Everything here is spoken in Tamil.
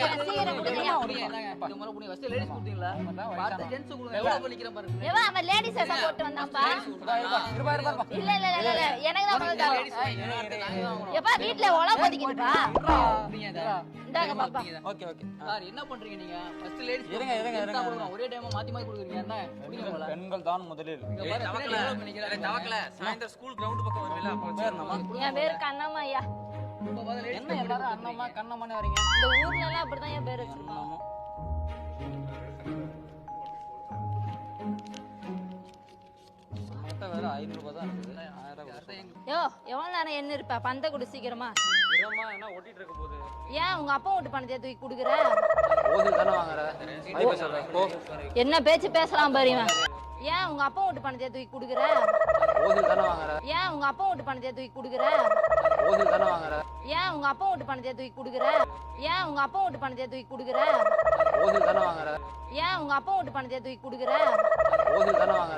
சீக்கிரம் கொடுங்க புடிங்க, இந்தாங்க. இந்த முறை புடிங்க. first ladies கொடுத்தீங்களா? பார்த்து gents கொடுங்க. எவ்வளவு பண்ணிக்கிறேன் பாருங்க. எவன் அவன் லேடிஸ் எல்லாம் போட்டு வந்தான்பா? இருப்பா இருப்பா இருப்பா இல்ல இல்ல இல்ல இல்ல எனக்கு தான் முதல் தரம் Ladies வாங்கிக்கணும். அடுத்து நாங்க தான் வாங்கணும். எப்பா வீட்ல உழ பதிக்குதுப்பா புடிங்க இதை. இந்தாங்க பாப்பா. Okay okay. சார், என்ன பண்றீங்க நீங்க? ஃபர்ஸ்ட் லேடிஸ் இருங்க, இருங்க, இருங்க. கொடுங்க ஒரே டைம் மாத்தி மாத்தி கொடுக்குறீங்க. என்ன? புடிங்க போல பெண்கள் தான் முதலில்? என் பேரு கண்ணம்மா ஐயா. என்ன எல்லாரும் அண்ணம்மா கண்ணம்மான்னு வரீங்க? இந்த ஊர்ல எல்லாம் அப்படிதான் என் பேர் வச்சிருக்காங்க வேற ஐநூறு ரூபாய் தான் இருக்குது. ஆயிரம் ரூபாய் கொடுத்து. யோ எவ்வளவு நேரம் என்ன இருப்ப? பந்த கொடு சீக்கிரமா. இரமா என்ன ஓட்டிட்டு இருக்க போகுது? ஏன் உங்க அப்பா வீட்டு பணத்தைய தூக்கி குடுக்குற? தானே வாங்குற? என்ன பேச்சு பேசலாம் பாரு இவன். ஏன் உங்க அப்பா வீட்டு பணத்தைய தூக்கி குடுக்குற? ஓசில் தானே வாங்குற? ஏன் உங்க அப்பா வீட்டு பணத்தைய தூக்கி குடுக்குற? ஓசில் தானே வாங்குற? ஏன் உங்க அப்பா வீட்டு பணத்தைய தூக்கி குடுக்குற? ஏன் உங்க அப்பா வீட்டு பணத்தைய தூக்கி குடுக்குற? ஓசில் தானே வாங்குற? ஏன் உங்க அப்பா வீட்டு பணத்தைய தூக்கி குடுக்குற? ஓசில் தானே வாங்குற?